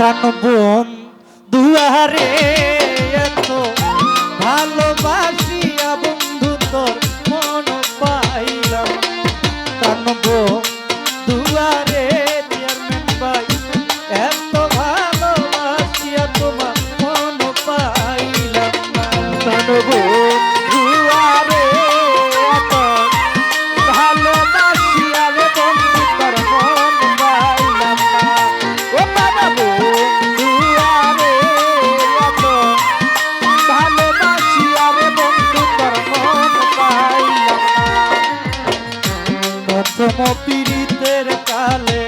tá no buombo. vale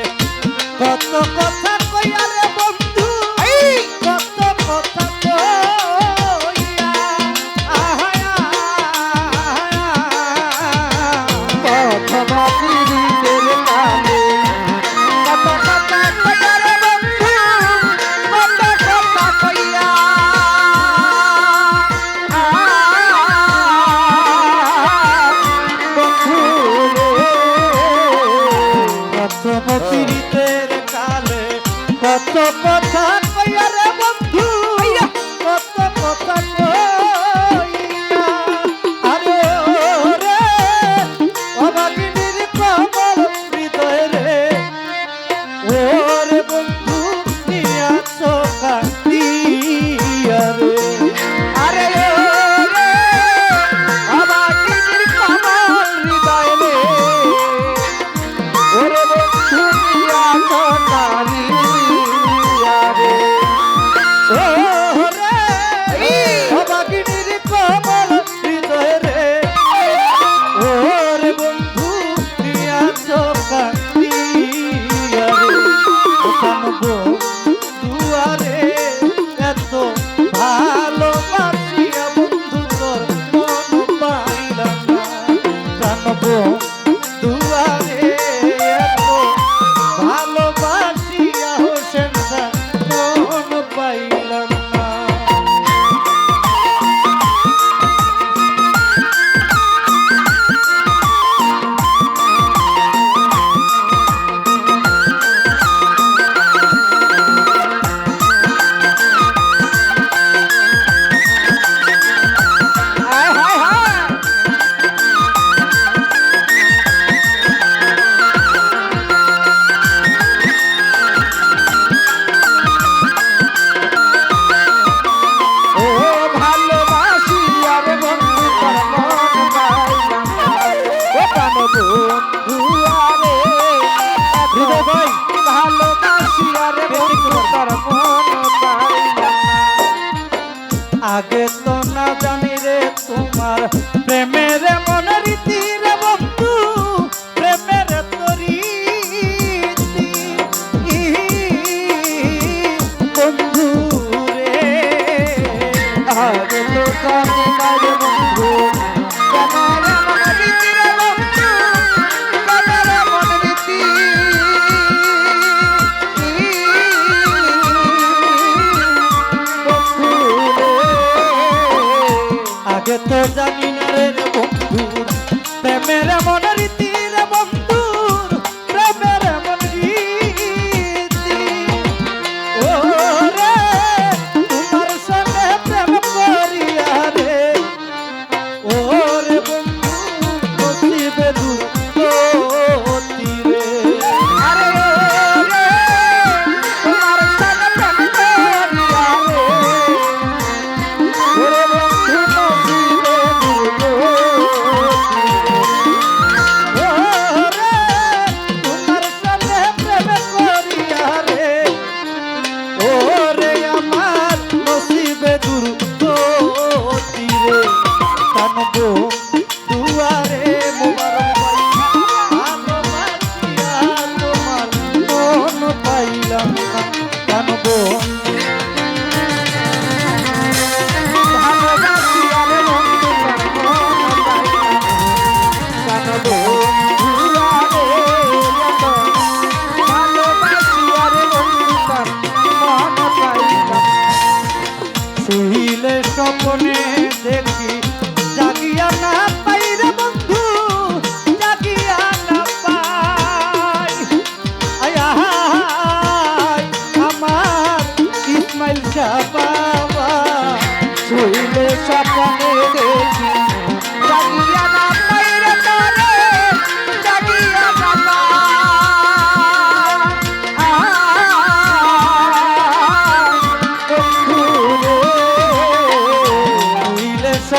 আর মনে পাইলাম আগে তো না জানি রে তোমার আগে তো জানি না রে বন্ধু। প্রেমের মনের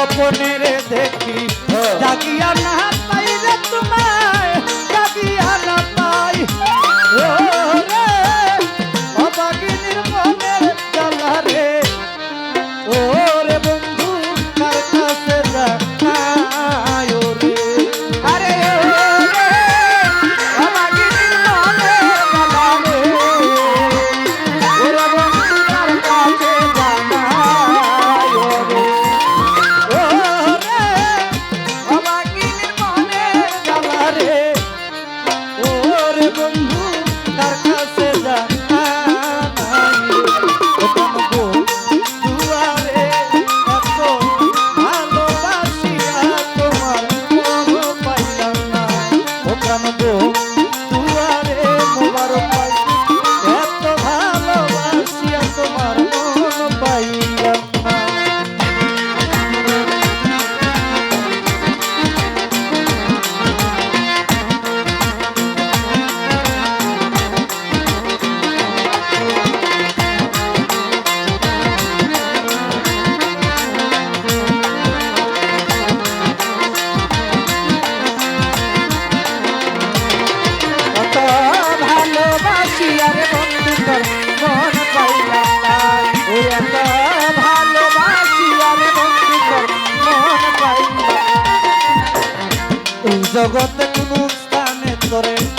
স্বপ্নের দেখে জগতে কোনো স্থানে তোরে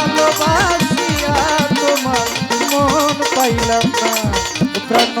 ভালোবাসিয়া তোমার মন পাইলাম না। প্রাণ